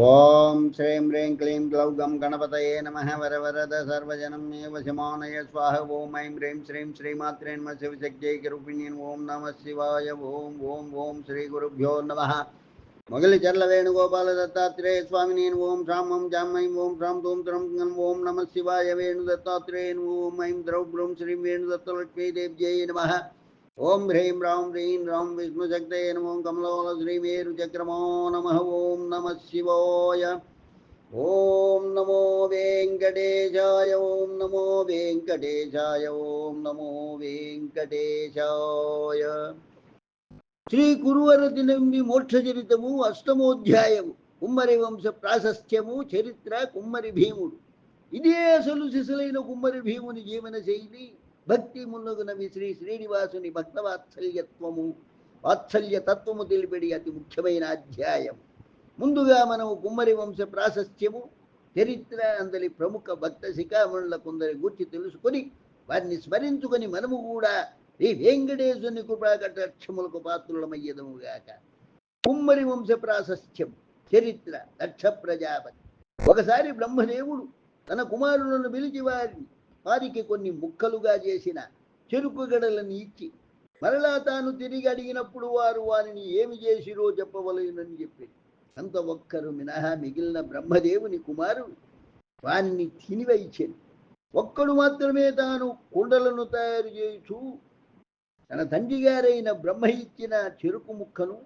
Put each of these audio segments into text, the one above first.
ఓం శ్రీం హ్రీం క్లీం గ్లౌ గం గణపతయే నమ వరవరద సర్వజనం మే వశమానయ స్వాహ ఓం ఐం హ్రీం శ్రీం శ్రీమాత్రే నమ శివశక్తికరూపిణ్యం ఓం నమ శివాయ ఓం ఓం ఓం శ్రీ గురుభ్యో నమ మొగలి చర్ల వేణుగోపాల దత్తాత్రేయ స్వామిని ఓం శాం ఓం జాం ఐం ఓం శాం తోం త్రం గం ఓం నమ శివాయ వేణు దత్తాత్రేయ ఓం ఐం ద్రౌ బ్రౌం శ్రీం వేణు దత్తలక్ష్మీదేవ్యై నమ ఓం హ్రీం రాం హ్రీం రాం విష్ణుశక్తయ నమో కమలోల శ్రీమేరుచక్రమో నమ ఓం నమ శివోయ. ఓం నమో వెంకటేశాయ ఓం నమో వెంకటేశాయ ఓం నమో వెంకటేశాయ. శ్రీ కురువర నంబి మోక్ష చరితము అష్టమోధ్యాయము కుమ్మరి వంశ ప్రాశస్త్యము చరిత్ర కుమ్మరి భీముడు. ఇదే అసలు సిసలైన కుమ్మరి భీముని జీవన శైలి. భక్తి మున్నగునవి శ్రీ శ్రీనివాసుని భక్త వాత్సల్యత్వము వాత్సల్య తత్వము తెలిపడి అతి ముఖ్యమైన అధ్యాయం. ముందుగా మనము కుమ్మరి వంశ ప్రాశస్త్యము చరిత్ర అందరి ప్రముఖ భక్త శిఖామణుల కొందరి గుర్చి తెలుసుకొని వారిని స్మరించుకొని మనము కూడా ఈ వెంకటేశ్వరుని కృపాకటాక్షములకు పాత్రులమయ్యదముగాక కుమ్మరి వంశ ప్రాశస్త్యం చరిత్ర దక్ష ప్రజాపతి ఒకసారి బ్రహ్మదేవుడు తన కుమారులను పిలిచి వారిని వారికి కొన్ని ముక్కలుగా చేసిన చెరుకు గడలను ఇచ్చి మరలా తాను తిరిగి అడిగినప్పుడు వారు వారిని ఏమి చేసిరో చెప్పవలేనని చెప్పి అంత ఒక్కరు మినహా మిగిలిన బ్రహ్మదేవుని కుమారుడు వారిని తినివైచెను. ఒక్కడు మాత్రమే తాను కుండలను తయారు చేయుచు తన తండ్రి గారైన బ్రహ్మ ఇచ్చిన చెరుకు ముక్కను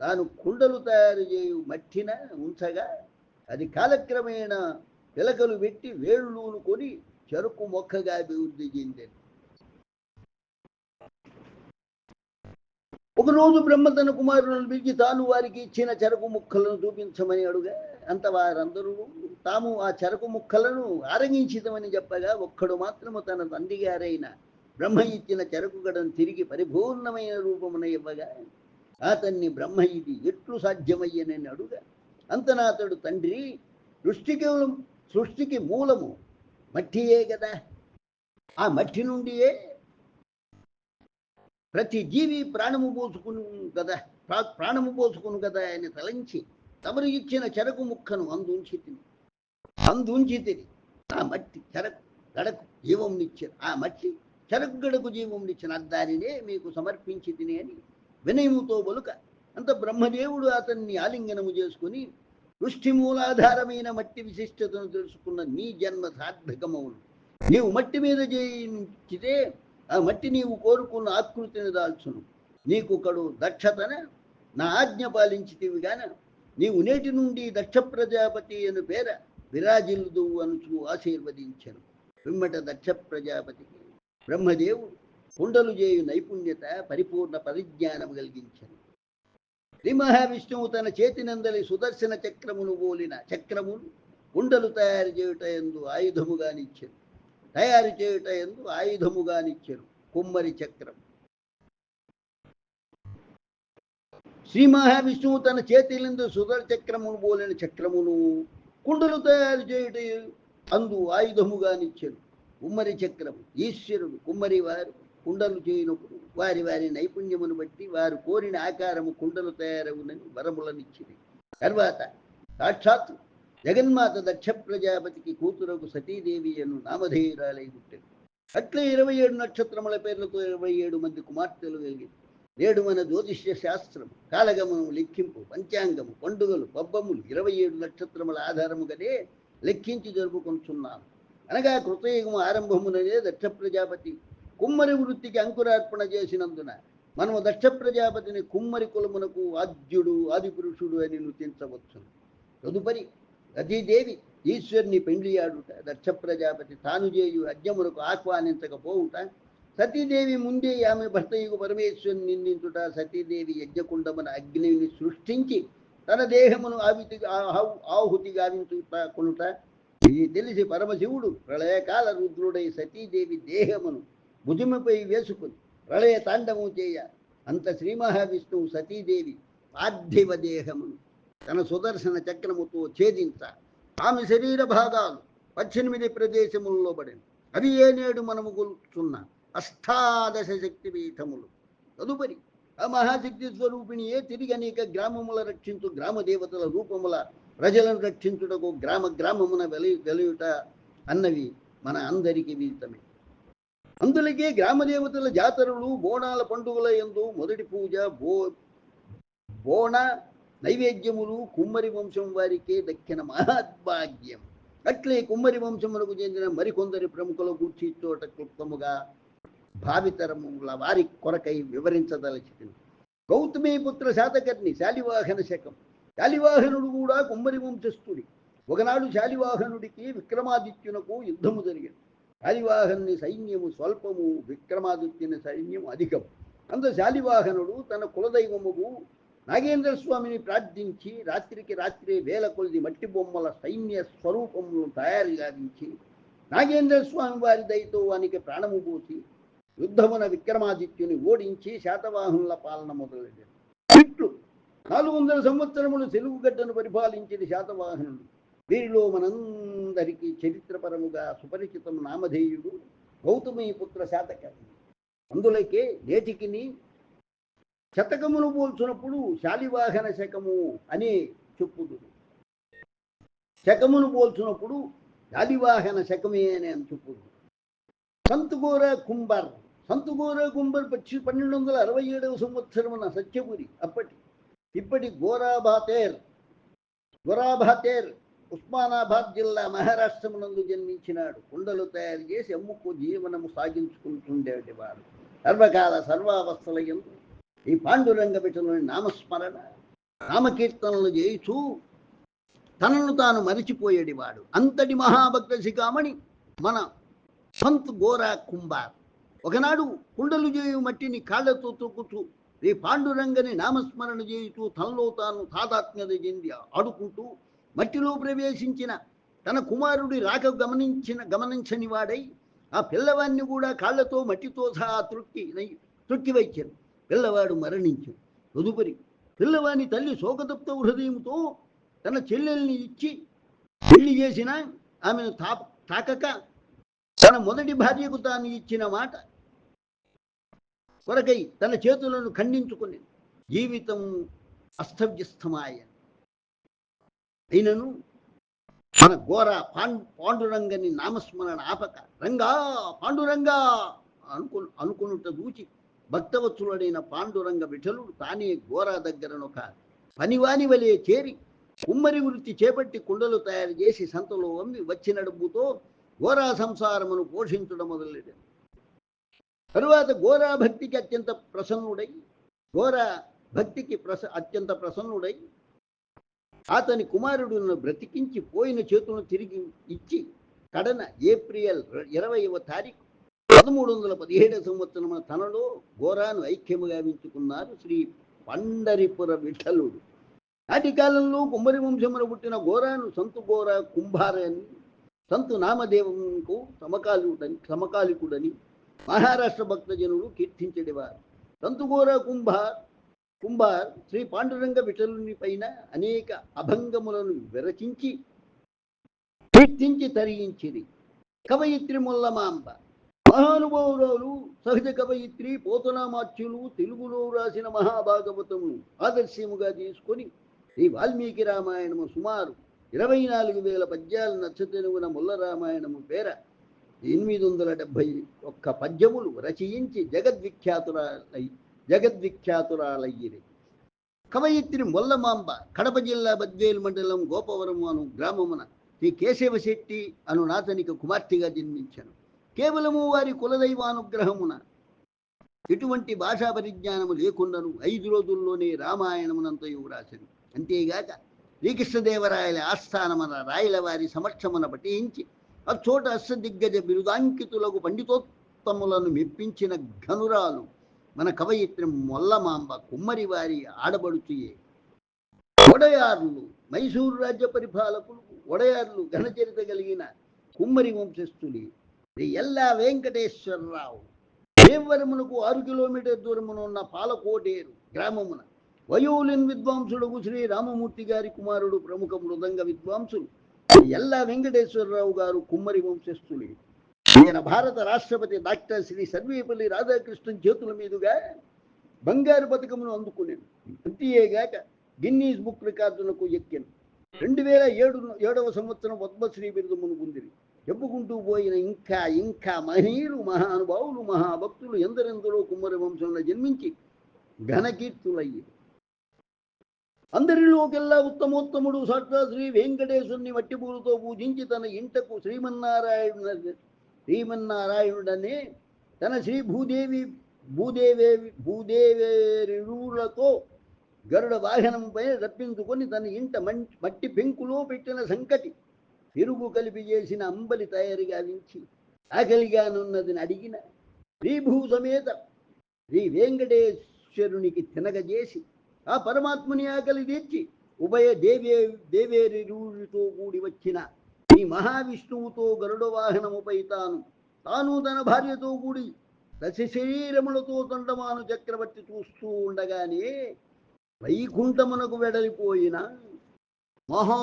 తాను కుండలు తయారు చేయు మట్టిన ఉంచగా అది కాలక్రమేణా పిలకలు పెట్టి వేళ్ళు కొని చెరుకు మొక్కగా అభివృద్ధి చెందింది ఒకరోజు బ్రహ్మ తన కుమారులను పిలిచి తాను వారికి ఇచ్చిన చెరకు ముక్కలను చూపించమని అడుగా అంత వారందరూ తాము ఆ చెరకు ముక్కలను ఆరగించితమని చెప్పగా ఒక్కడు మాత్రము తన తండ్రి గారైన బ్రహ్మ ఇచ్చిన చెరకు గడను తిరిగి పరిపూర్ణమైన రూపమున ఇవ్వగా అతన్ని బ్రహ్మ ఇది ఎట్లు సాధ్యమయ్యనని అడుగా అంతనా అతడు తండ్రి సృష్టికి సృష్టికి మూలము మట్టియే కదా ఆ మట్టి నుండియే ప్రతి జీవి ప్రాణము పోసుకును కదా ప్రాణము పోసుకును కదా ఆయన తలంచి తమరు ఇచ్చిన చెరకు ముక్కను అందుంచి తిని. అందుంచి తిని. ఆ మట్టి చెరకు గడకు జీవంనిచ్చిన ఆ మట్టి చెరకు గడకు జీవంనిచ్చిన దానినే మీకు సమర్పించి తిని అని వినయముతో బలుక అంత బ్రహ్మదేవుడు అతన్ని ఆలింగనము చేసుకుని సృష్టి మూలాధారమైన మట్టి విశిష్టతను తెలుసుకున్న నీ జన్మ సార్థకమవును. నీవు మట్టి మీద జయించితే ఆ మట్టి నీవు కోరుకున్న ఆకృతిని దాల్చును. నీకు కడు దక్షతన నా ఆజ్ఞ పాలించితివి గాన నీవు నేటి నుండి దక్ష ప్రజాపతి అను పేర విరాజిల్లుదు అనుచు ఆశీర్వదించను. పిమ్మట దక్ష ప్రజాపతికి బ్రహ్మదేవుడు కుండలు చేయు నైపుణ్యత పరిపూర్ణ పరిజ్ఞానం కలిగించను. శ్రీ మహావిష్ణువు తన చేతినందలి సుదర్శన చక్రమును పోలిన చక్రమును కుండలు తయారు చేయుట ఎందు ఆయుధముగానిచ్చారు తయారు చేయుట ఎందు ఆయుధముగానిచ్చారు కుమ్మరి చక్రం. శ్రీ మహావిష్ణువు తన చేతిలందు సుదర్ చక్రమును పోలిన చక్రమును కుండలు తయారు చేయుట అందు ఆయుధముగానిచ్చారు కుమ్మరి చక్రము. ఈశ్వరుడు కుమ్మరి వారు కుండలు చేయనప్పుడు వారి వారి నైపుణ్యమును బట్టి వారు కోరిన ఆకారము కుండలు తయారవునని వరములనిచ్చింది తర్వాత సాక్షాత్ జగన్మాత దక్ష ప్రజాపతికి కూతురకు సతీదేవి అను నామధేయురాలై పుట్టారు అట్లే ఇరవై ఏడు నక్షత్రముల పేర్లతో ఇరవై ఏడు మంది కుమార్తెలు కలిగింది నేడు మన జ్యోతిష్య శాస్త్రం కాలగమనము లెక్కింపు పంచాంగము పండుగలు పబ్బములు ఇరవై ఏడు నక్షత్రముల ఆధారముగానే లెక్కించి జరుపుకుంటున్నాను అనగా కృతయుగము ఆరంభముననే దక్ష ప్రజాపతి కుమ్మరి వృత్తికి అంకురార్పణ చేసినందున మనము దక్ష ప్రజాపతిని కుమ్మరి కులమునకు ఆద్యుడు ఆదిపురుషుడు అని నృతించవచ్చు తదుపరి రతీదేవి ఈశ్వరుని పెండ్లియాడుట దక్ష ప్రజాపతి తాను చేయు యజ్ఞమునకు ఆహ్వానించకపోవుట సతీదేవి ముందే ఆమె భర్తయుగు పరమేశ్వరుని నిందించుట సతీదేవి యజ్ఞకుండమున అగ్నిని సృష్టించి తన దేహమును ఆవితి ఆహుతి గావించుట కొనుట. ఇది తెలిసి పరమశివుడు ప్రళయకాల రుద్రుడై సతీదేవి దేహమును భుజముపై వేసుకుని ప్రళయ తాండవం చేయ అంత శ్రీ మహావిష్ణువు సతీదేవి పార్థివ దేహమును తన సుదర్శన చక్రముతో ఛేదించ. ఆమె శరీర భాగాలు పద్దెనిమిది ప్రదేశములలో పడింది అవి ఏ నేడు మనము కొలుచున్న అష్టాదశ శక్తి పీఠములు తదుపరి ఆ మహాశక్తి స్వరూపిణియే తిరిగి అనేక గ్రామముల రక్షించు గ్రామ దేవతల రూపముల ప్రజలను రక్షించుటకు గ్రామ గ్రామమున వెలి వెలుయుట అన్నవి మన అందరికీ విదితమే. అందులకే గ్రామదేవతల జాతరలు బోనాల పండుగల యందు మొదటి పూజ బో బోన నైవేద్యములు కుమ్మరి వంశం వారికే దక్కిన మహద్భాగ్యం. అట్లే కుమ్మరి వంశములకు చెందిన మరికొందరి ప్రముఖుల గూర్చి చోట క్లుప్తముగా భావితరముల వారి కొరకై వివరించదలచింది గౌతమి పుత్ర శాతకర్ణి శాలివాహన శకం. శాలివాహనుడు కూడా కుమ్మరి వంశస్థుడి. ఒకనాడు శాలివాహనుడికి విక్రమాదిత్యునకు యుద్ధము జరిగింది. శాలివాహనుని సైన్యము స్వల్పము విక్రమాదిత్యుని సైన్యం అధికం అంత శాలివాహనుడు తన కులదైవముకు నాగేంద్ర స్వామిని ప్రార్థించి రాత్రికి రాత్రే వేల కొలిది మట్టి బొమ్మల సైన్య స్వరూపమును తయారు గావించి నాగేంద్ర స్వామి వారి దయతో వానికి ప్రాణము పోసి యుద్ధమున విక్రమాదిత్యుని ఓడించి శాతవాహనుల పాలన మొదలెట్టారు ఇట్లు నాలుగు వందల సంవత్సరములు తెలుగుగడ్డను పరిపాలించిన శాతవాహనుడు వీరిలో మనందరికీ చరిత్రపరముగా సుపరిచితం నామధేయుడు గౌతమీపుత్ర పుత్ర శాతకర్ణి. అందులకే నేటికిని శతకమును పోల్చునప్పుడు శాలివాహన శకము అని చెప్పుదురు. శకమును పోల్చునప్పుడు శాలివాహన శకమే అని అని చెప్పుదురు. సంతుగోర కుంబర్ సంతుగోర కుంబర్ పచ్చి పన్నెండు వందల అరవై ఏడవ సంవత్సరమున సత్యపురి అప్పటి ఇప్పటి గోరాబాతేర్ గోరాబాతేర్ ఉస్మానాబాద్ జిల్లా మహారాష్ట్రమునందు జన్మించినాడు. కుండలు తయారు చేసి అమ్ముకు జీవనము సాగించుకుంటుండేటి వాడు. సర్వకాల సర్వావస్థల ఎందు ఈ పాండురంగ బిడ్డలోని నామస్మరణ నామకీర్తనలు చేయుచూ తనను తాను మరిచిపోయేడివాడు అంతటి మహాభక్త శిఖామణి మన సంత్ గోరా కుంబార్ ఒకనాడు కుండలు చేయు మట్టిని కాళ్ళతో తొక్కుతూ ఈ పాండురంగని నామస్మరణ చేయుతూ తనలో తాను తాదాత్మ్యత చెంది ఆడుకుంటూ మట్టిలో ప్రవేశించిన తన కుమారుడి రాక గమనించిన గమనించని వాడై ఆ పిల్లవాడిని కూడా కాళ్ళతో మట్టితో సహా తృప్తి తృప్తి వచ్చారు పిల్లవాడు మరణించు తదుపరి పిల్లవాని తల్లి శోకతప్త హృదయంతో తన చెల్లెల్ని ఇచ్చి పెళ్ళి చేసిన ఆమెను తా తాకక తన మొదటి భార్యకు తాను ఇచ్చిన మాట కొరకై తన చేతులను ఖండించుకుని జీవితం అస్తవ్యస్తమాయ. అయినను మన ఘోర పాండ్ పాండురంగని నామస్మరణ ఆపక రంగా పాండురంగా అనుకు అనుకునుట దూచి భక్తవత్సులుడైన పాండురంగ విఠలుడు తానే ఘోర దగ్గరనొక పనివాని వలె చేరి కుమ్మరి వృత్తి చేపట్టి కుండలు తయారు చేసి సంతలో అమ్మి వచ్చిన డబ్బుతో ఘోరా సంసారమును పోషించడం మొదలెట్టాడు తరువాత ఘోరా భక్తికి అత్యంత ప్రసన్నుడై ఘోర భక్తికి ప్రస అత్యంత ప్రసన్నుడై అతని కుమారుడును బ్రతికించి పోయిన చేతులను తిరిగి ఇచ్చి కడన ఏప్రిల్ ఇరవైవ తారీఖు పదమూడు వందల పదిహేడవ సంవత్సరం తనలో ఘోరాను ఐక్యముగా వించుకున్నారు శ్రీ పండరిపుర విఠలుడు. నాటి కాలంలో కుమ్మరి వంశమున పుట్టిన ఘోరాను సంతు ఘోర కుంభార అని సంతు నామదేవంకు సమకాలుడని సమకాలికుడని మహారాష్ట్ర భక్తజనుడు కీర్తించడివారు. సంతు ఘోర కుంభార్ కుంభార్ శ్రీ పాండురంగ విఠలుని పైన అనేక అభంగములను విరచించి కీర్తించి తరించింది కవయిత్రి ముల్లమాంబ. మహానుభావురాలు సహజ కవయిత్రి పోతనామాచ్యులు తెలుగులో రాసిన మహాభాగవతమును ఆదర్శముగా తీసుకొని శ్రీ వాల్మీకి రామాయణము సుమారు ఇరవై నాలుగు వేల పద్యాలు నచ్చతెనుగున ముల్ల రామాయణము పేర ఎనిమిది వందల డెబ్భై ఒక్క పద్యములు రచయించి జగద్విఖ్యాతురాలై జగద్విఖ్యాతురాలయ్యిరి కవయిత్రి మొల్లమాంబ కడప జిల్లా బద్వేలు మండలం గోపవరం అను గ్రామమున శ్రీ కేశవ శెట్టి అను నాతనికి కుమార్తెగా జన్మించాను. కేవలము వారి కులదైవానుగ్రహమున ఎటువంటి భాషా పరిజ్ఞానము లేకుండాను ఐదు రోజుల్లోనే రామాయణమునంతయు వ్రాసను. అంతేగాక శ్రీకృష్ణదేవరాయల ఆస్థానమున రాయల వారి సమక్షమున పఠించి అచ్చోట అష్టదిగ్గజ బిరుదాంకితులకు పండితోత్తములను మెప్పించిన ఘనురాలు మన కవయిత్రి మొల్లమాంబ కుమ్మరి వారి ఆడబడుచుయే ఒడయార్లు మైసూరు రాజ్య పరిపాలకులు ఒడయార్లు ఘనచరిత కలిగిన కుమ్మరి వంశస్థులి. ఎల్లా వెంకటేశ్వరరావు. దేవరమునకు ఆరు కిలోమీటర్ దూరమున ఉన్న పాలకోటేరు గ్రామమున వయోలిన్ విద్వాంసుడు శ్రీ రామమూర్తి గారి కుమారుడు ప్రముఖ మృదంగ విద్వాంసులు ఎల్లా వెంకటేశ్వరరావు గారు కుమ్మరి వంశస్థులే. ఈయన భారత రాష్ట్రపతి డాక్టర్ శ్రీ సర్వేపల్లి రాధాకృష్ణన్ చేతుల మీదుగా బంగారు పథకమును అందుకునేను. అంతేగాక గిన్నీస్ బుక్ రికార్డులకు ఎక్కాను. రెండు వేల ఏడు ఏడవ సంవత్సరం పద్మశ్రీ బిరుదమును పొందిరి. చెప్పుకుంటూ పోయిన ఇంకా ఇంకా మహనీయులు మహానుభావులు మహాభక్తులు ఎందరెందరో కుమ్మరి వంశంలో జన్మించి ఘనకీర్తులయ్యి. అందరిలోకెల్లా ఉత్తమోత్తముడు సాక్షాత్ శ్రీ వెంకటేశ్వరుని మట్టిపూలతో పూజించి తన ఇంటకు శ్రీమన్నారాయణ శ్రీమన్నారాయణుడని తన శ్రీ భూదేవి భూదేవే భూదేవేరులతో గరుడ వాహనంపై రప్పించుకొని తన ఇంట మట్టి పెంకులో పెట్టిన సంకటి తిరుగు కలిపి చేసిన అంబలి తయారు గావించి ఆకలిగానున్నదని అడిగిన శ్రీభూ సమేత శ్రీ వెంకటేశ్వరునికి తినగజేసి ఆ పరమాత్ముని ఆకలి తీర్చి ఉభయ దేవే దేవేరుతో కూడి వచ్చిన ఈ మహావిష్ణువుతో గరుడ వాహనముపై తాను తాను తన భార్యతో కూడి దశ శరీరములతో తండమాను చక్రవర్తి చూస్తూ ఉండగానే వైకుంఠమునకు వెడలిపోయిన మహా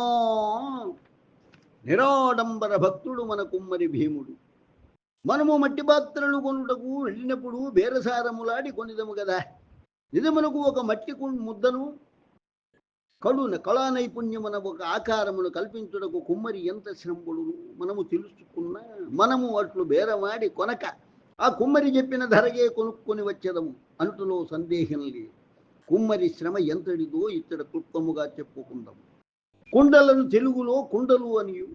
నిరాడంబర భక్తుడు మన కుమ్మరి భీముడు. మనము మట్టి పాత్రలు కొనుటకు వెళ్ళినప్పుడు బేరసారములాడి కొనిదము కదా. నిజమునకు ఒక మట్టి ముద్దను కడున కళా నైపుణ్యమున ఒక ఆకారమును కల్పించుటకు కుమ్మరి ఎంత శ్రమపడు మనము తెలుసుకున్నా మనము అట్లు బేరమాడి కొనక ఆ కుమ్మరి చెప్పిన ధరగే కొనుక్కొని వచ్చేదము అంటులో సందేహం లేదు. కుమ్మరి శ్రమ ఎంతటిదో ఇతడ క్లుప్తముగా చెప్పుకుందాము కుండలను తెలుగులో కుండలు అనియు.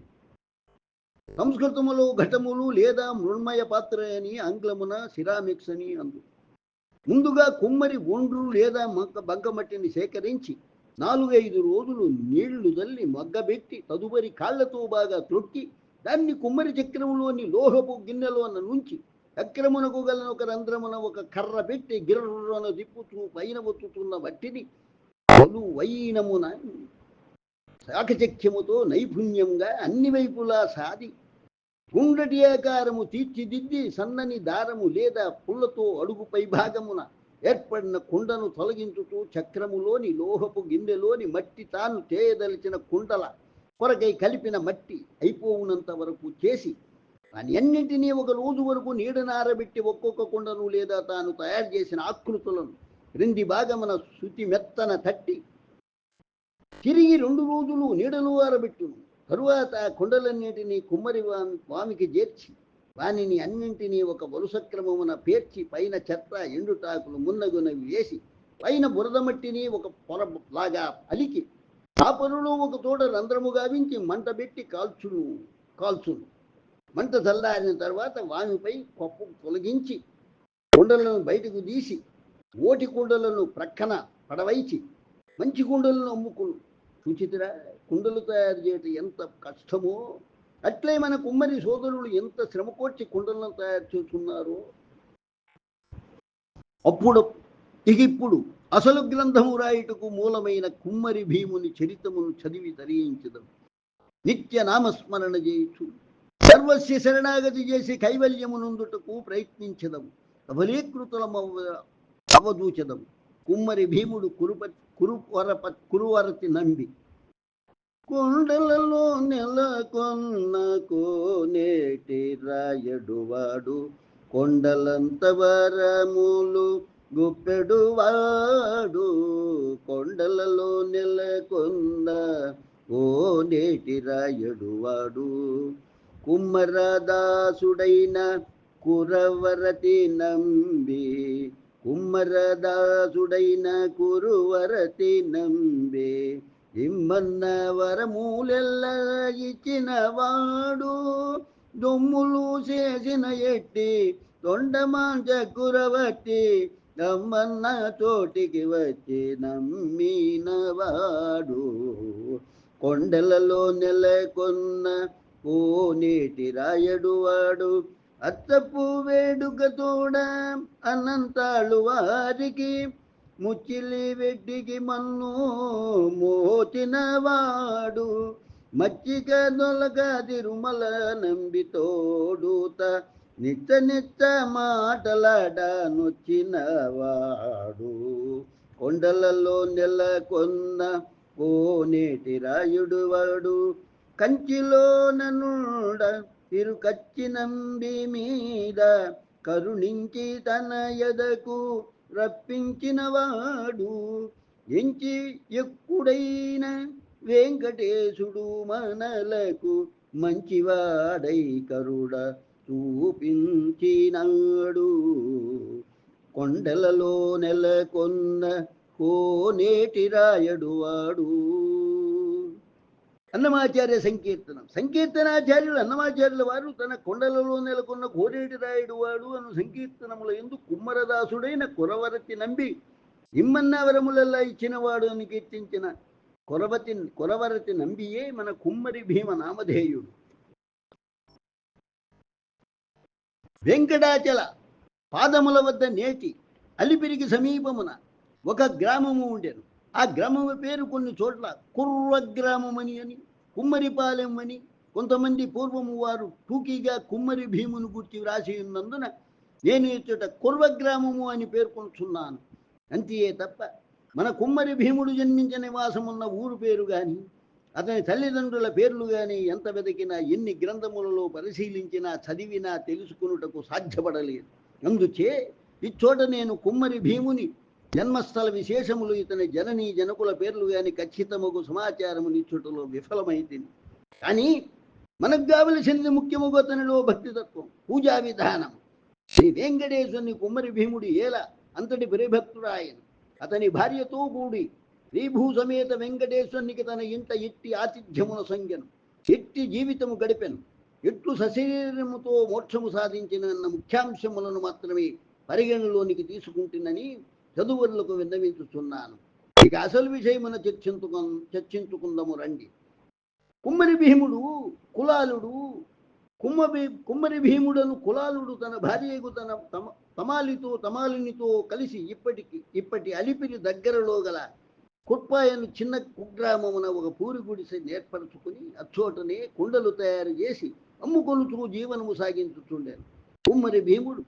సంస్కృతములో ఘటములు లేదా మృణ్మయ పాత్ర అని ఆంగ్లమున సిరామిక్స్ అని అందు. ముందుగా కుమ్మరి ఒండ్రు లేదా మగ్గ సేకరించి నాలుగైదు రోజులు నీళ్ళు తల్లి మగ్గబెట్టి తదుపరి కాళ్ళతో బాగా త్రొక్కి దాన్ని కుమ్మరి చక్రములోని లోహపు గిన్నెలోన నుంచి చక్రమునకు గల ఒక రంధ్రమున ఒక కర్ర పెట్టి గిర్రన తిప్పుతూ పైన ఒత్తుతున్న వట్టిని వైనమున శాఖచక్యముతో నైపుణ్యంగా అన్ని వైపులా సాది గుండ్రటి ఆకారము తీర్చిదిద్ది సన్నని దారము లేదా పుల్లతో అడుగు పై భాగమున ఏర్పడిన కుండను తొలగించుతూ చక్రములోని లోహపు గిన్నెలోని మట్టి తాను చేయదలిచిన కుండల కొరకై కలిపిన మట్టి అయిపోవునంత వరకు చేసి దాని అన్నింటినీ ఒక రోజు వరకు నీడనారబెట్టి ఒక్కొక్క కుండను లేదా తాను తయారు చేసిన ఆకృతులను క్రింది భాగమున శుతి మెత్తన తట్టి తిరిగి రెండు రోజులు నీడలు ఆరబెట్టును. తరువాత ఆ కుండలన్నింటినీ కుమ్మరి స్వామికి వామికి చేర్చి వానిని అన్నింటినీ ఒక వరుస క్రమమున పేర్చి పైన చెత్త ఎండుటాకులు మున్నగునవి వేసి పైన బురద మట్టిని ఒక పొర లాగా అలికి ఆ పొరలో ఒక తోట రంధ్రము గావించి మంట పెట్టి కాల్చును కాల్చును. మంట చల్లారిన తర్వాత వామిపై పప్పు తొలగించి కుండలను బయటకు తీసి ఓటి కుండలను ప్రక్కన పడవైచి మంచి కుండలను అమ్ముకును. చూచితిరా కుండలు తయారు చేయటం ఎంత కష్టమో! అట్లే మన కుమ్మరి సోదరులు ఎంత శ్రమ కోర్చి కుండలను తయారు చేసుకున్నారు అప్పుడు ఇక ఇప్పుడు అసలు గ్రంథము రాయుటకు మూలమైన కుమ్మరి భీముని చరితమును చదివి తరించదం నిత్య నామస్మరణ చేయుచు సర్వస్య శరణాగతి చేసి కైవల్యమునందుటకు ప్రయత్నించదము అవ అవదూచదము కుమ్మరి భీముడు కురుప కురువరప కురువరతి నంబి. కొండలలో నెలకొన్న కోనేటి రాయడువాడు కొండలంత వరములు గుప్పెడు వాడు. కొండలలో నెలకొన్న ఓ నేటి రాయడువాడు కుమ్మరదాసుడైన కురవరతి నంబి. కుమ్మరదాసుడైన కురువరతి నంబే. ఇమ్మన్న వరములెల్ల ఇచ్చిన వాడు దొమ్ములు చేసిన ఎట్టి తొండమాంచ కురవట్టి నమ్మన్న చోటికి వచ్చి నమ్మిన వాడు కొండలలో నెలకొన్న ఓ నేటి రాయడు వాడు అత్తపు వేడుకతోడ అనంతాಳು వారికి ముచ్చిలి వెడ్డికి మన్ను మోచిన వాడు మచ్చిక నొలగ తిరుమల నంబి తోడుత నిత్య నిత్య మాటలాడనొచ్చినవాడు. నొచ్చిన వాడు కొండలలో నెలకొన్న కోనేటి రాయుడు వాడు కంచిలో ననుడ తిరుకచ్చి నంబి మీద కరుణించి తన ఎదకు రప్పించిన వాడు ఎంచి ఎక్కుడైన వెంకటేశుడు మనలకు మంచివాడై కరుడ చూపించినాడు. కొండలలో నెలకొన్న కోనేటి రాయడు వాడు. అన్నమాచార్య సంకీర్తనం. సంకీర్తనాచార్యులు అన్నమాచార్యుల వారు తన కొండలలో నెలకొన్న కోరేటి రాయుడు వాడు అను సంకీర్తనముల ఎందు కుమ్మరదాసుడైన కురవరతి నంబి నిమ్మన్నవరములల్లా ఇచ్చిన ఇచ్చినవాడు అని కీర్తించిన కొరవతి కొరవరతి నంబియే మన కుమ్మరి భీమ నామధేయుడు. వెంకటాచల పాదముల వద్ద నేటి అలిపిరికి సమీపమున ఒక గ్రామము ఉండెను. ఆ గ్రామము పేరు కొన్ని చోట్ల కుర్ర గ్రామమని అని కుమ్మరిపాలెం అని. కొంతమంది పూర్వము వారు టూకీగా కుమ్మరి భీమును గుర్చి వ్రాసి ఉన్నందున నేను ఇచ్చట కుర్వ గ్రామము అని పేర్కొంటున్నాను. అంతే తప్ప మన కుమ్మరి భీముడు జన్మించిన నివాసమున్న ఊరు పేరు కానీ అతని తల్లిదండ్రుల పేర్లు కానీ ఎంత వెతికినా ఎన్ని గ్రంథములలో పరిశీలించినా చదివినా తెలుసుకున్నటకు సాధ్యపడలేదు. అందుచే ఇచ్చోట నేను కుమ్మరి భీముని జన్మస్థల విశేషములు ఇతని జనని జనకుల పేర్లు కానీ ఖచ్చితముకు సమాచారము నిచ్చుటలో విఫలమైంది కానీ మనకు కావలసినది ముఖ్యముగు అతనిలో భక్తితత్వం పూజా విధానం శ్రీ వెంకటేశ్వరుని కుమ్మరి భీముడు ఏల అంతటి పరిభక్తుడాయన అతని భార్యతో కూడి శ్రీభూ సమేత వెంకటేశ్వరునికి తన ఇంట ఎట్టి ఆతిథ్యమున సంఖ్యను ఎట్టి జీవితము గడిపెను. ఎట్లు సశరీరముతో మోక్షము సాధించిన ముఖ్యాంశములను మాత్రమే పరిగణలోనికి తీసుకుంటున్నని చదువులకు విన్నవించుతున్నాను ఇక అసలు విషయమున చర్చించుకు చర్చించుకుందాము రండి. కుమ్మరి భీముడు కులాలుడు కుమ్మ కుమ్మరి భీముడను కులాలుడు తన భార్యకు తన తమ తమాలితో తమాలినితో కలిసి ఇప్పటికి ఇప్పటి అలిపిరి దగ్గరలో గల కుట్పాయను చిన్న కుగ్రామమున ఒక పూరి గుడిసె ఏర్పరచుకుని అచ్చోటనే కుండలు తయారు చేసి అమ్ముకొనుచూ జీవనము సాగించుచుండాను. కుమ్మరి భీముడు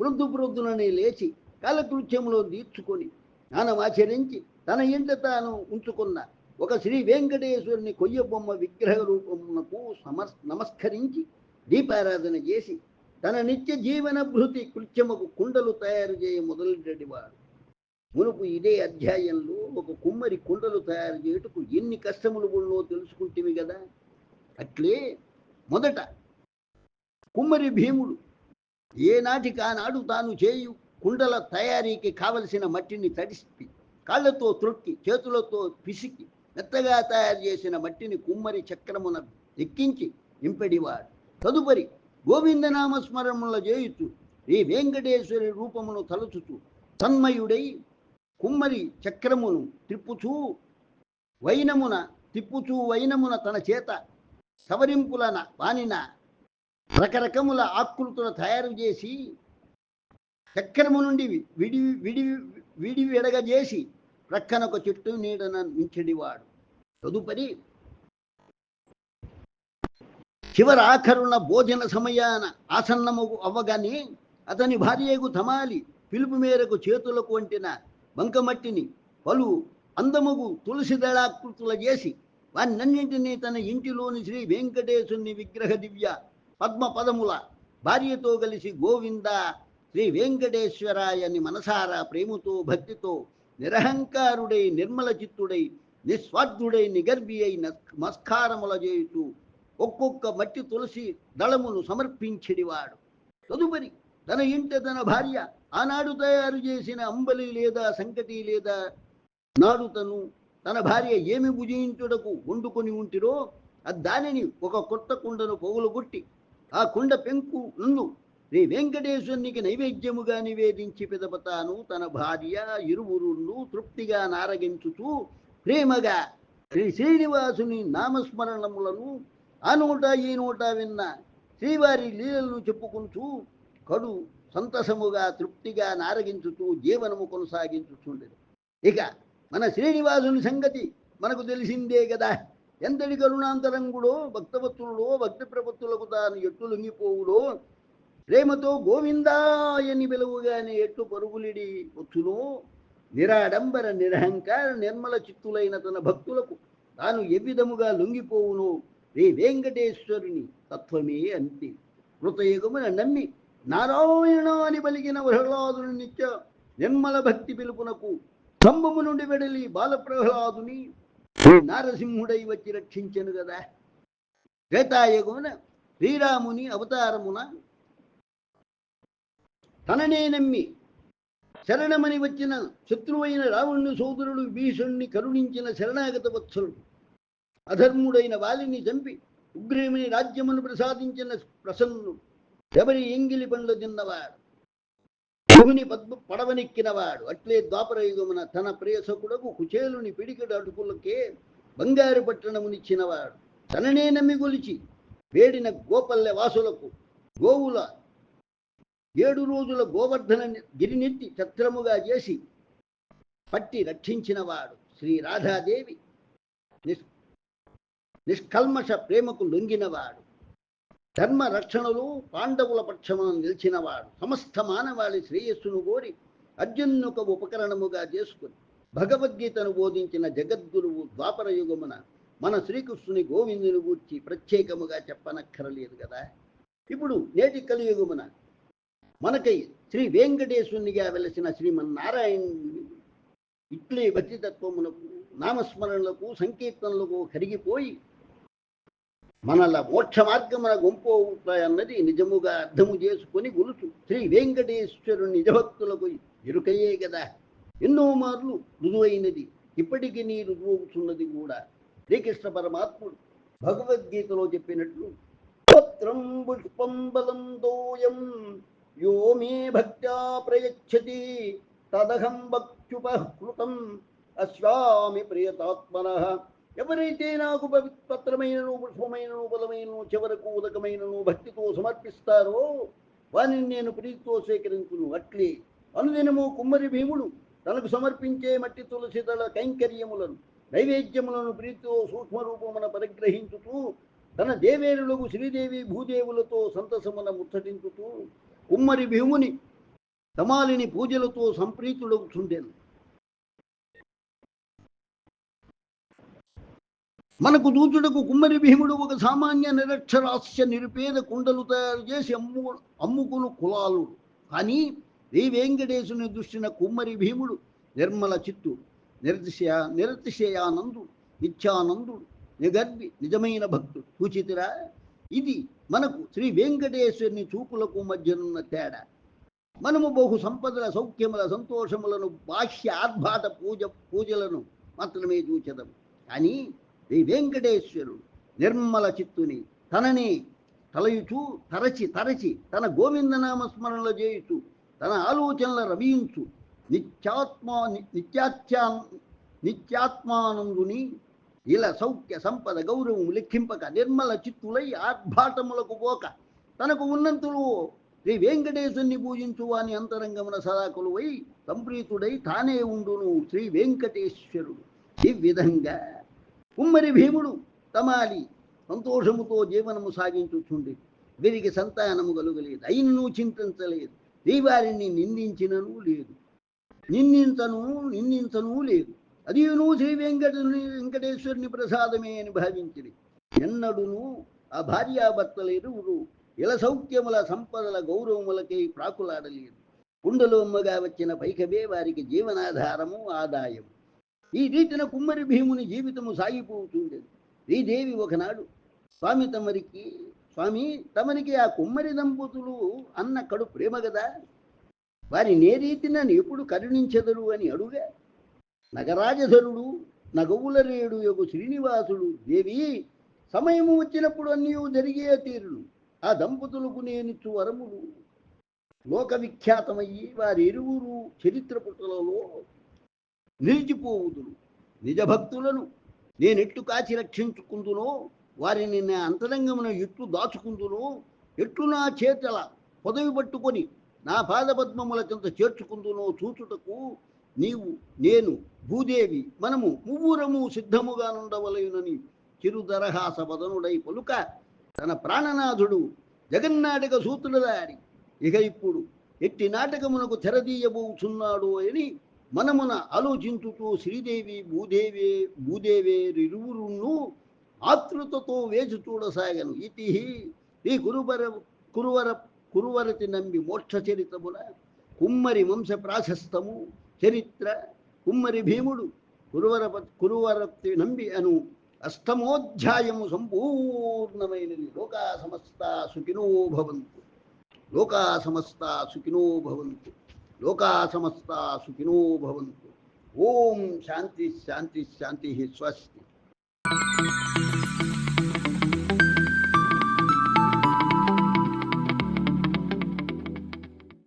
ప్రొద్దు ప్రొద్దుననే లేచి కాలకృత్యంలో తీర్చుకొని జ్ఞానమాచరించి తన ఇంట తాను ఉంచుకున్న ఒక శ్రీ వెంకటేశ్వరుని కొయ్య బొమ్మ విగ్రహ రూపమునకు సమస్ నమస్కరించి దీపారాధన చేసి తన నిత్య జీవన భృతి కృత్యముకు కుండలు తయారు చేయ మొదలెట్టేవాడు మునుపు ఇదే అధ్యాయంలో ఒక కుమ్మరి కుండలు తయారు చేయుటకు ఎన్ని కష్టములు ఉన్నో తెలుసుకుంటేవి కదా అట్లే మొదట కుమ్మరి భీముడు ఏనాటికి ఆనాడు తాను చేయు కుండల తయారీకి కావలసిన మట్టిని తడిసి కాళ్ళతో త్రొక్కి చేతులతో పిసికి మెత్తగా తయారు చేసిన మట్టిని కుమ్మరి చక్రమున ఎక్కించి నింపెడివాడు. తదుపరి గోవిందనామస్మరముల చేయుచు ఈ వెంకటేశ్వరి రూపమును తలుచుతూ తన్మయుడై కుమ్మరి చక్రమును త్రిప్పుచూ వైనమున తిప్పుచూ వైనమున తన చేత సవరింపులన వానిన రకరకముల ఆకృతులు తయారు చేసి చక్రము నుండి విడి విడి విడి విడగజేసి ప్రక్కన ఒక చెట్టు నీడన నించెడివాడు. తదుపరి చివరి ఆఖరున భోజన సమయాన ఆసన్నము అవ్వగానే అతని భార్యకు తమాలి పిలుపు మేరకు చేతులకు వంటిన బంకమట్టిని పలు అందముగు తులసి దళాకృతుల చేసి వాన్నన్నింటినీ తన ఇంటిలోని శ్రీ వెంకటేశుని విగ్రహ దివ్య పద్మ పదముల భార్యతో కలిసి గోవింద శ్రీ వెంకటేశ్వరాయని మనసారా ప్రేమతో భక్తితో నిరహంకారుడై నిర్మల చిత్తుడై నిస్వార్థుడై నిగర్భి అయి నమస్కారముల చేయుతూ ఒక్కొక్క మట్టి తులసి దళమును సమర్పించిడివాడు. తదుపరి తన ఇంట తన భార్య ఆనాడు తయారు చేసిన అంబలి లేదా సంకటి లేదా నాడు తను తన భార్య ఏమి భుజించుటకు వండుకొని ఉంటిరో ఆ దానిని ఒక కొత్త కుండను పొగులుగొట్టి ఆ కుండ పెంకు నందు శ్రీ వెంకటేశ్వరునికి నైవేద్యముగా నివేదించి పిదపతాను. తన భార్య ఇరువురును తృప్తిగా నారగించుతూ ప్రేమగా శ్రీ శ్రీనివాసుని నామస్మరణములను ఆ నోట ఈ నోట విన్న శ్రీవారి లీలలను చెప్పుకుంటూ కడు సంతసముగా తృప్తిగా నారగించుతూ జీవనము కొనసాగించుచుండేది ఇక మన శ్రీనివాసుని సంగతి మనకు తెలిసిందే కదా. ఎంతటి కరుణాంతరంగుడో భక్తవత్తుడో భక్తి ప్రవత్తులకు తాను ఎట్టు లొంగిపోవుడో ప్రేమతో గోవిందాయని పిలువుగానే ఎట్టు పరుగులిడి వచ్చునో? నిరాడంబర నిరహంకార నిర్మల చిత్తులైన తన భక్తులకు తాను ఎవ్విధముగా లొంగిపోవును? రే వెంకటేశ్వరుని తత్వమే అంతే. కృతయుగమున నమ్మి నారాయణ అని పలికిన ప్రహ్లాదుని నిత్య నిర్మల భక్తి పిలుపునకు స్తంభము నుండి వెడలి బాలప్రహ్లాదుని నారసింహుడై వచ్చి రక్షించను కదా? శ్వేతాయుగమున శ్రీరాముని అవతారమున తననే నమ్మి శరణమని వచ్చిన శత్రువైన రావణుని సోదరుడు భీషుణ్ణి కరుణించిన శరణాగత వత్సలుడు అధర్ముడైన వాలిని చంపి ఉగ్రేమిని రాజ్యమును ప్రసాదించిన ప్రసన్నుడు. ఎవరి ఎంగిలి పండ్లు తిన్నవాడు? భూమిని పద్మ పడవనెక్కినవాడు. అట్లే ద్వాపరయుగమున తన ప్రేయసకుడకు కుచేలుని పిడికిడు అటుకులకే బంగారు పట్టణమునిచ్చినవాడు. తననే నమ్మి గొలిచి వేడిన గోపల్లె వాసులకు గోవుల ఏడు రోజుల గోవర్ధన గిరినెత్తి ఛత్రముగా చేసి పట్టి రక్షించినవాడు శ్రీ రాధాదేవి. నిష్ నిష్కల్మష ప్రేమకు లొంగినవాడు. ధర్మ రక్షణలో పాండవుల పక్షమున నిలిచినవాడు. సమస్త మానవాళి శ్రేయస్సును కోరి అర్జునుక ఉపకరణముగా చేసుకుని భగవద్గీతను బోధించిన జగద్గురువు ద్వాపర యుగమున మన శ్రీకృష్ణుని గోవిందుని గూర్చి ప్రత్యేకముగా చెప్పనక్కరలేదు కదా. ఇప్పుడు నేటి కలియుగమున మనకై శ్రీ వెంకటేశ్వరునిగా వెలసిన శ్రీమన్నారాయణుని ఇట్లే భక్తితత్వమునకు నామస్మరణలకు సంకీర్తనలకు కరిగిపోయి మనల మోక్ష మార్గమున గుంపోవుతాయన్నది నిజముగా అర్థము చేసుకొని గురుచు. శ్రీ వెంకటేశ్వరుని నిజభక్తులకు ఎరుకయే కదా ఎన్నో మార్లు రుజువైనది ఇప్పటికీ నీ రుజువుతున్నది కూడా శ్రీకృష్ణ పరమాత్ముడు. భగవద్గీతలో చెప్పినట్లు పత్రం పుష్పం బలం దోయం యో మే భక్త్యా ప్రయచ్చతి. తదహం భక్త్యుపహృతం అశ్వామి ప్రియతాత్మన. ఎవరైతే నాకు పవిత్రమైనను పుష్పమైనను బలమైనను చివరకు ఉదకమైనను భక్తితో సమర్పిస్తారో వారిని నేను ప్రీతితో స్వీకరించును. అట్లే అనుదినము కుమ్మరి భీముడు తనకు సమర్పించే మట్టి తులసిదళ కైంకర్యములను నైవేద్యములను ప్రీతితో సూక్ష్మ రూపమున పరిగ్రహించుతూ తన దేవేరులకు శ్రీదేవి భూదేవులతో సంతసమున ముచ్చటించుతూ కుమ్మరి భీముని తమాలిని పూజలతో సంప్రీతుడవుతుండేను మనకు దూచుడకు కుమ్మరి భీముడు ఒక సామాన్య నిరక్షరాస్య నిరుపేద కుండలు తయారు చేసి అమ్ము అమ్ముకును కులాలు కానీ దేవేంకటేశుని వెంకటేశుని దృష్టిన కుమ్మరి భీముడు నిర్మల చిత్తు నిరతిశయ నిరతిశయానందుడు నిత్యానందుడు నిగర్వి నిజమైన భక్తుడు. సూచితిరా? ఇది మనకు శ్రీ వెంకటేశ్వరుని చూపులకు మధ్యనున్న తేడా. మనము బహు సంపదల సౌఖ్యముల సంతోషములను బాహ్య ఆద్భాత పూజ పూజలను మాత్రమే చూచెదం కానీ శ్రీ వెంకటేశ్వరుడు నిర్మల చిత్తుని తనని తలయుచు తరచి తరచి తన గోవిందనామ స్మరణలు చేయుచు తన ఆలోచనల రవించు నిత్యాత్మా నిత్యాత్యా నిత్యాత్మానందుని ఇలా సౌఖ్య సంపద గౌరవం లెక్కింపక నిర్మల చిత్తులై ఆర్భాటములకు పోక. తనకు ఉన్నంతులు శ్రీ వెంకటేశుని పూజించు అని అంతరంగమున సదాకులువై సంప్రీతుడై తానే ఉండును శ్రీ వెంకటేశ్వరుడు. ఈ విధంగా ఉమ్మరి భీముడు తమాలి సంతోషముతో జీవనము సాగించుచుండి వీరికి సంతానము కలుగలేదు అయినను చింతించలేదు శ్రీవారిని నిందించినను లేదు నిందించను నిందించను లేదు. అదియును శ్రీ వెంకటని వెంకటేశ్వరుని ప్రసాదమే అని భావించింది ఎన్నడును ఆ భార్యాభర్తలేరువురు ఇల సౌఖ్యముల సంపదల గౌరవములకై ప్రాకులాడలేదు కుండలోమ్మగా వచ్చిన పైకవే వారికి జీవనాధారము ఆదాయం ఈ రీతిన కుమ్మరి భీముని జీవితము సాగిపోతుండేది. శ్రీదేవి ఒకనాడు స్వామి తమరికి స్వామి తమరికి ఆ కుమ్మరి దంపతులు అన్న కడు ప్రేమ కదా వారి నేరీతి నన్ను ఎప్పుడు కరుణించెదరు అని అడుగా నగరాజధరుడు నగవులరేడు యొక్క శ్రీనివాసుడు దేవి సమయము వచ్చినప్పుడు అన్నీ జరిగే తీరును ఆ దంపతులకు నేనిచ్చు వరములు. లోక విఖ్యాతమయ్యి వారి ఇరువురు చరిత్ర పుటలలో నిలిచిపోవుదును నిజ భక్తులను నేనెట్లు కాచి రక్షించుకుందునో వారిని నా అంతరంగమున ఎట్లు దాచుకుందునో ఎట్లు నా చేతల పొదవి పట్టుకొని నా పాదపద్మముల కింద చేర్చుకుందునో చూచుటకు నీవు నేను భూదేవి మనము మువ్వురము సిద్ధముగా నుండవలయునని చిరుదరహాస వదనుడై పలుక తన ప్రాణనాథుడు జగన్నాటక సూత్రధారి ఇక ఇప్పుడు ఎట్టి నాటకమునకు తెరదీయబోచున్నాడు అని మనమున ఆలోచించుతూ శ్రీదేవి భూదేవే భూదేవేరిరువురును ఆతృతతో వేచి చూడసాగను. ఇతి ఈ కురువర కురువర కురువరతి నంబి మోక్ష చరితముల కుమ్మరి వంశ ప్రాశస్తము చరిత్ర కుమ్మరి భీముడు కురువర కురువరప్తి నంబి అను అష్టమోధ్యాయము సంపూర్ణమైనది. లోకా సమస్త సుఖినో భవంతు. లోకా సమస్త సుఖినో భవంతు. లోకా సమస్త సుఖినో భవంతు. ఓం శాంతి శాంతి శాంతి స్వస్తి.